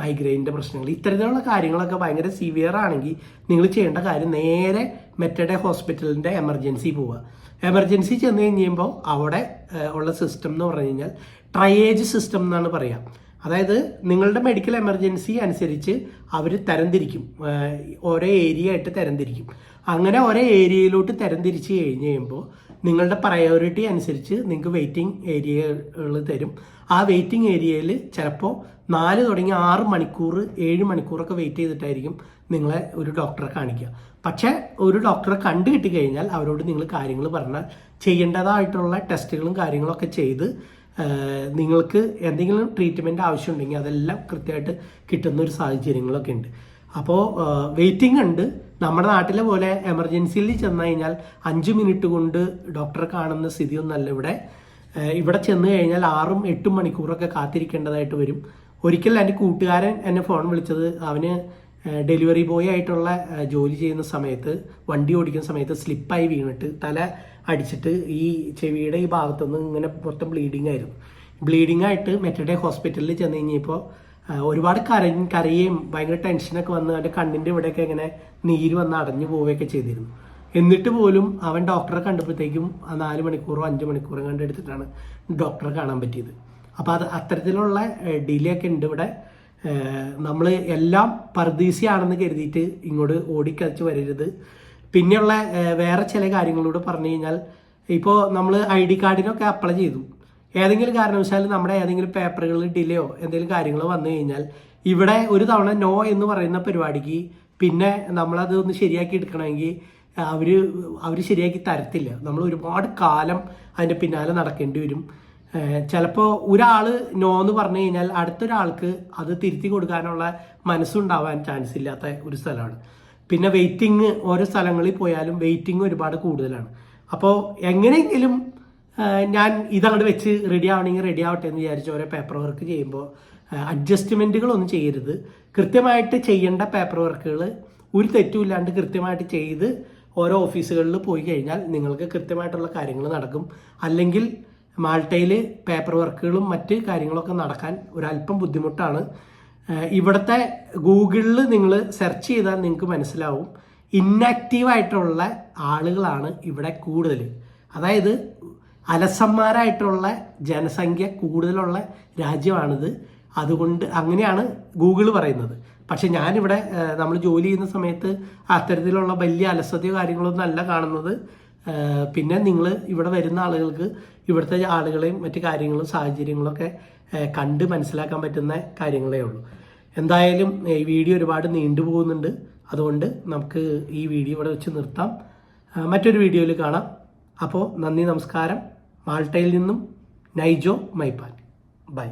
മൈഗ്രെയിന്റെ പ്രശ്നങ്ങൾ ഇത്തരത്തിലുള്ള കാര്യങ്ങളൊക്കെ ഭയങ്കര സിവിയർ ആണെങ്കിൽ നിങ്ങൾ ചെയ്യേണ്ട കാര്യം നേരെ മെറ്റഡേ ഹോസ്പിറ്റലിന്റെ എമർജൻസി പോവുക. എമർജൻസി ചെന്ന് കഴിയുമ്പോൾ അവിടെ ഉള്ള സിസ്റ്റം എന്ന് പറഞ്ഞു കഴിഞ്ഞാൽ ട്രയേജ് സിസ്റ്റം എന്നാണ് പറയുക അതായത് നിങ്ങളുടെ മെഡിക്കൽ എമർജൻസി അനുസരിച്ച് അവർ തരംതിരിക്കും. ഓരോ ഏരിയ ആയിട്ട് തരംതിരിക്കും. അങ്ങനെ ഓരോ ഏരിയയിലോട്ട് തരംതിരിച്ച് കഴിഞ്ഞ് കഴിയുമ്പോൾ നിങ്ങളുടെ പ്രയോറിറ്റി അനുസരിച്ച് നിങ്ങൾക്ക് വെയിറ്റിംഗ് ഏരിയകൾ തരും. ആ വെയിറ്റിംഗ് ഏരിയയിൽ ചിലപ്പോൾ നാല് തുടങ്ങി ആറ് മണിക്കൂർ ഏഴ് മണിക്കൂറൊക്കെ വെയിറ്റ് ചെയ്തിട്ടായിരിക്കും നിങ്ങളെ ഒരു ഡോക്ടറെ കാണിക്കുക. പക്ഷേ ഒരു ഡോക്ടറെ കണ്ടു കിട്ടിക്കഴിഞ്ഞാൽ അവരോട് നിങ്ങൾ കാര്യങ്ങൾ പറഞ്ഞാൽ ചെയ്യേണ്ടതായിട്ടുള്ള ടെസ്റ്റുകളും കാര്യങ്ങളൊക്കെ ചെയ്ത് നിങ്ങൾക്ക് എന്തെങ്കിലും ട്രീറ്റ്മെന്റ് ആവശ്യമുണ്ടെങ്കിൽ അതെല്ലാം കൃത്യമായിട്ട് കിട്ടുന്ന ഒരു സാഹചര്യങ്ങളൊക്കെ ഉണ്ട്. അപ്പോൾ വെയിറ്റിംഗ് ഉണ്ട്. നമ്മുടെ നാട്ടിലെ പോലെ എമർജൻസിയിൽ ചെന്ന് കഴിഞ്ഞാൽ അഞ്ച് മിനിറ്റ് കൊണ്ട് ഡോക്ടറെ കാണുന്ന സ്ഥിതിയൊന്നല്ല ഇവിടെ. ഇവിടെ ചെന്ന് കഴിഞ്ഞാൽ ആറും എട്ടും മണിക്കൂറൊക്കെ കാത്തിരിക്കേണ്ടതായിട്ട് വരും. ഒരിക്കൽ എന്റെ കൂട്ടുകാരൻ എന്നെ ഫോൺ വിളിച്ചത് അവന് ഡെലിവറി ബോയ് ആയിട്ടുള്ള ജോലി ചെയ്യുന്ന സമയത്ത് വണ്ടി ഓടിക്കുന്ന സമയത്ത് സ്ലിപ്പായി വീണിട്ട് തല അടിച്ചിട്ട് ഈ ചെവിയുടെ ഈ ഭാഗത്തുനിന്ന് ഇങ്ങനെ മൊത്തം ബ്ലീഡിങ് ആയിരുന്നു. ബ്ലീഡിംഗ് ആയിട്ട് മെറ്റഡേ ഹോസ്പിറ്റലിൽ ചെന്ന് കഴിഞ്ഞപ്പോൾ ഒരുപാട് കര കരയുകയും ഭയങ്കര ടെൻഷനൊക്കെ വന്ന് അവന്റെ കണ്ണിന്റെ ഇവിടെയൊക്കെ ഇങ്ങനെ നീര് വന്ന് അടഞ്ഞു പോവുകയൊക്കെ ചെയ്തിരുന്നു. എന്നിട്ട് പോലും അവൻ ഡോക്ടറെ കണ്ടപ്പോഴത്തേക്കും ആ നാല് മണിക്കൂറോ അഞ്ച് മണിക്കൂറോ കണ്ടെടുത്തിട്ടാണ് ഡോക്ടറെ കാണാൻ പറ്റിയത്. അപ്പോൾ അത് അത്തരത്തിലുള്ള ഡിലേ ഒക്കെ ഉണ്ട് ഇവിടെ. നമ്മൾ എല്ലാം പർദീസിയാണെന്ന് കരുതിയിട്ട് ഇങ്ങോട്ട് ഓടിക്കളിച്ച് വരരുത്. പിന്നെയുള്ള വേറെ ചില കാര്യങ്ങളോട് പറഞ്ഞു കഴിഞ്ഞാൽ ഇപ്പോൾ നമ്മൾ ഐ ഡി കാർഡിനൊക്കെ അപ്ലൈ ചെയ്തു. ഏതെങ്കിലും കാരണവശാലും നമ്മുടെ ഏതെങ്കിലും പേപ്പറുകളിൽ ഡിലെയോ എന്തെങ്കിലും കാര്യങ്ങൾ വന്നു കഴിഞ്ഞാൽ ഇവിടെ ഒരു തവണ നോ എന്ന് പറയുന്ന പരിപാടിക്ക് പിന്നെ നമ്മളത് ഒന്ന് ശരിയാക്കി എടുക്കണമെങ്കിൽ അവർ അവർ ശരിയാക്കി തരത്തില്ല. നമ്മൾ ഒരുപാട് കാലം അതിന്റെ പിന്നാലെ നടക്കേണ്ടി വരും. ചിലപ്പോൾ ഒരാൾ നോ എന്ന് പറഞ്ഞു കഴിഞ്ഞാൽ അടുത്തൊരാൾക്ക് അത് തിരുത്തി കൊടുക്കാനുള്ള മനസ്സുണ്ടാവാൻ ചാൻസ് ഇല്ലാത്ത ഒരു സ്ഥലമാണ്. പിന്നെ വെയിറ്റിംഗ് ഓരോ സ്ഥലങ്ങളിൽ പോയാലും വെയിറ്റിംഗ് ഒരുപാട് കൂടുതലാണ്. അപ്പോൾ എങ്ങനെയെങ്കിലും ഞാൻ ഇതങ്ങോട്ട് വെച്ച് റെഡി ആവണമെങ്കിൽ റെഡി ആവട്ടെ എന്ന് വിചാരിച്ച് ഓരോ പേപ്പർ വർക്ക് ചെയ്യുമ്പോൾ അഡ്ജസ്റ്റ്മെന്റുകളൊന്നും ചെയ്യരുത്. കൃത്യമായിട്ട് ചെയ്യേണ്ട പേപ്പർ വർക്കുകൾ ഒരു തെറ്റുമില്ലാണ്ട് കൃത്യമായിട്ട് ചെയ്ത് ഓരോ ഓഫീസുകളിൽ പോയി കഴിഞ്ഞാൽ നിങ്ങൾക്ക് കൃത്യമായിട്ടുള്ള കാര്യങ്ങൾ നടക്കും. അല്ലെങ്കിൽ മാൾട്ടയിൽ പേപ്പർ വർക്കുകളും മറ്റ് കാര്യങ്ങളൊക്കെ നടക്കാൻ ഒരല്പം ബുദ്ധിമുട്ടാണ്. ഇവിടുത്തെ ഗൂഗിളിൽ നിങ്ങൾ സെർച്ച് ചെയ്താൽ നിങ്ങൾക്ക് മനസ്സിലാവും. ഇന്നാക്റ്റീവ് ആയിട്ടുള്ള ആളുകളാണ് ഇവിടെ കൂടുതൽ അതായത് അലസന്മാരായിട്ടുള്ള ജനസംഖ്യ കൂടുതലുള്ള രാജ്യമാണിത്. അതുകൊണ്ട് അങ്ങനെയാണ് ഗൂഗിൾ പറയുന്നത്. പക്ഷെ ഞാനിവിടെ നമ്മൾ ജോലി ചെയ്യുന്ന സമയത്ത് അത്തരത്തിലുള്ള വലിയ അലസതയോ കാര്യങ്ങളൊന്നും അല്ല കാണുന്നത്. പിന്നെ നിങ്ങൾ ഇവിടെ വരുന്ന ആളുകൾക്ക് ഇവിടുത്തെ ആളുകളെയും മറ്റു കാര്യങ്ങളും സാഹചര്യങ്ങളൊക്കെ കണ്ട് മനസ്സിലാക്കാൻ പറ്റുന്ന കാര്യങ്ങളേ ഉള്ളൂ. എന്തായാലും ഈ വീഡിയോ ഒരുപാട് നീണ്ടുപോകുന്നുണ്ട് അതുകൊണ്ട് നമുക്ക് ഈ വീഡിയോ ഇവിടെ വെച്ച് നിർത്താം. മറ്റൊരു വീഡിയോയിൽ കാണാം. അപ്പോൾ നന്ദി നമസ്കാരം. മാൾട്ടയിൽ നിന്നും നൈജോ മൈപ്പാൻ ബൈ.